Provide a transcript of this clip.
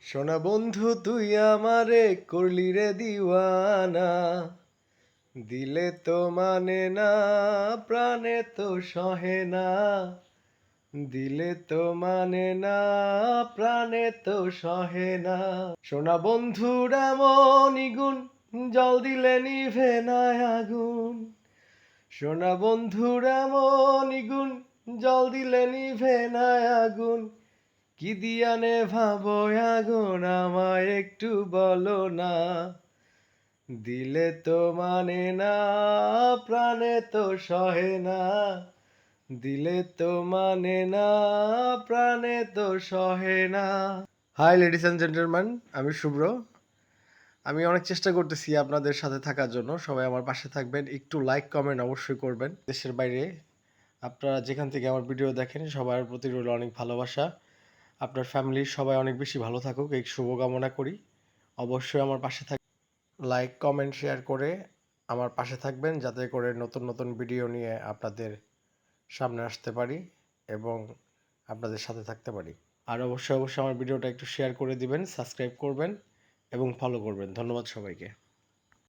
সোনা বন্ধু, তুই আমারে করলি রে দিওয়ানা। দিলে তো মানে না, প্রাণে তো সহে না। দিলে তো মানে না, প্রাণে তো সহে না। সোনা বন্ধুর এমন গুণ জল দিলে নিভে না আগুন। সোনা বন্ধুর এমন গুণ জল দিলে নিভে না আগুন। কি দিয়ানে ভাবো আগুন আমায় একটু বলো না। দিলে তো মানে না, প্রাণে তো সহে না। দিলে তো মানে না, প্রাণে তো সহে না। হাই লেডিস অ্যান্ড জেন্টলম্যান, আমি শুভ্র। আমি অনেক চেষ্টা করতেছি আপনাদের সাথে থাকার জন্য। সবাই আমার পাশে থাকবেন, একটু লাইক কমেন্ট অবশ্যই করবেন। দেশের বাইরে আপনারা যেখান থেকে আমার ভিডিও দেখেন, সবার প্রতি রইল অনেক ভালোবাসা। আপনার ফ্যামিলির সবাই অনেক বেশি ভালো থাকুক, এই শুভকামনা করি। অবশ্যই আমার পাশে থাক লাইক কমেন্ট শেয়ার করে আমার পাশে থাকবেন, যাতে করে নতুন নতুন ভিডিও নিয়ে আপনাদের সামনে আসতে পারি এবং আপনাদের সাথে থাকতে পারি। আর অবশ্যই অবশ্যই আমার ভিডিওটা একটু শেয়ার করে দিবেন সাবস্ক্রাইব করবেন এবং ফলো করবেন। ধন্যবাদ সবাইকে।